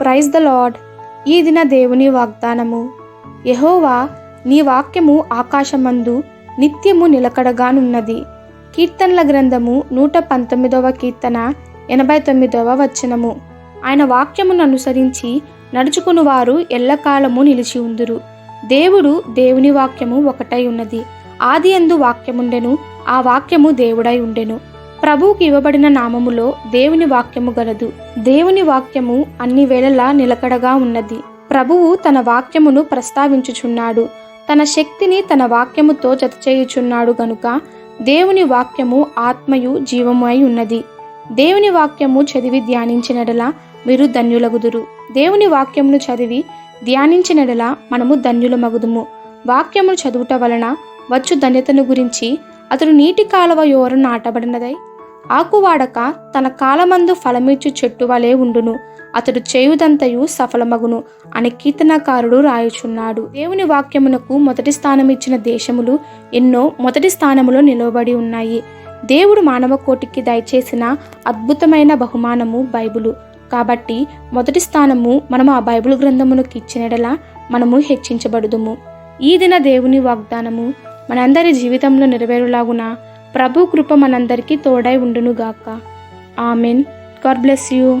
Praise the lord ఈ దిన దేవుని వాగ్దానము. యహోవా నీ వాక్యము ఆకాశమందు నిత్యము నిలకడగానున్నది. కీర్తనల గ్రంథము నూట పంతొమ్మిదవ కీర్తన ఎనభై తొమ్మిదవ వచనము. ఆయన వాక్యమును అనుసరించి నడుచుకుని వారు ఎల్లకాలము నిలిచి ఉందురు. దేవుడు దేవుని వాక్యము ఒకటై ఉన్నది. ఆది ఎందు వాక్యముండెను ఆ వాక్యము దేవుడై ఉండెను. ప్రభువుకి ఇవ్వబడిన నామములో దేవుని వాక్యము గలదు. దేవుని వాక్యము అన్ని వేళలా నిలకడగా ఉన్నది. ప్రభువు తన వాక్యమును ప్రస్తావించుచున్నాడు. తన శక్తిని తన వాక్యముతో జతచేయుచున్నాడు గనుక దేవుని వాక్యము ఆత్మయు జీవము అయి ఉన్నది. దేవుని వాక్యము చదివి ధ్యానించినడలా మీరు ధన్యులగుదురు. దేవుని వాక్యమును చదివి ధ్యానించినడలా మనము ధన్యులమగుదుము. వాక్యమును చదువుట వలన వచ్చు ధన్యతను గురించి అతడు నీటి కాలువ యోరు నాటబడినదై ఆకువాడక తన కాలమందు ఫలమిచ్చు చెట్టు వలె ఉండును. అతడు చేయుదంతయు సఫలమగును అని కీర్తనకారుడు రాయుచున్నాడు. దేవుని వాక్యమునకు మొదటి స్థానం ఇచ్చిన దేశములు ఎన్నో మొదటి స్థానములో నిలవబడి ఉన్నాయి. దేవుడు మానవ కోటికి దయచేసిన అద్భుతమైన బహుమానము బైబిలు. కాబట్టి మొదటి స్థానము మనము ఆ బైబిల్ గ్రంథమునకు ఇచ్చినడలా మనము హెచ్చించబడుదుము. ఈ దిన దేవుని వాగ్దానము మనందరి జీవితంలో నెరవేరులాగున ప్రభు కృప మనందరికీ తోడై ఉండునుగాక. ఆమెన్. God bless you.